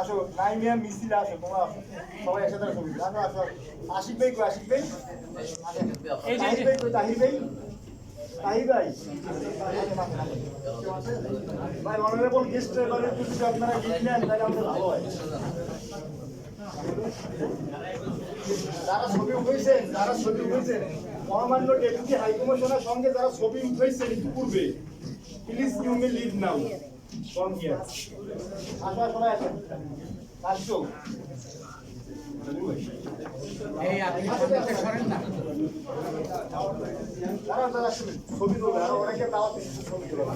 আসো নাইমিয়া মিছিল আসো তোমরা আসো। সবাই একসাথে ছবি আসো আসো। আশিক ভাই কই আশিক ভাই? তাহির ভাই কই তাহির ভাই? তাহির ভাই? ভাই অনারেবল গেস্ট এবারে যদি আপনারা গিফট নেন তাহলে আমাদের ভালো হয়। যারা ছবি উঠেছেন যারা ছবি উঠেছেন মহামান্য ডেপুটি হাইকমিশনের সঙ্গে যারা ছবি উঠেছেন পূর্বে please you may leave now এই আপনি সরেন না। যারা শুনুন, ছবি তুলবে আর অনেকে দাওয়াত ছবি তুলবে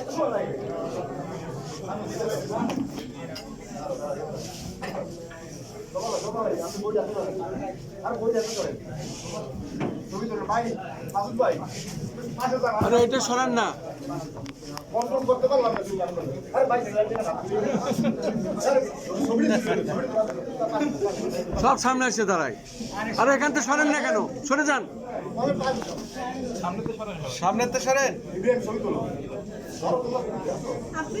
এত সময় লাগে। আরে এটা সরান না। সব সামনে এসে দাঁড়ায়। আরে এখান থেকে সরেন না কেন? সরে যান। সামনে তো সরেন। আপনি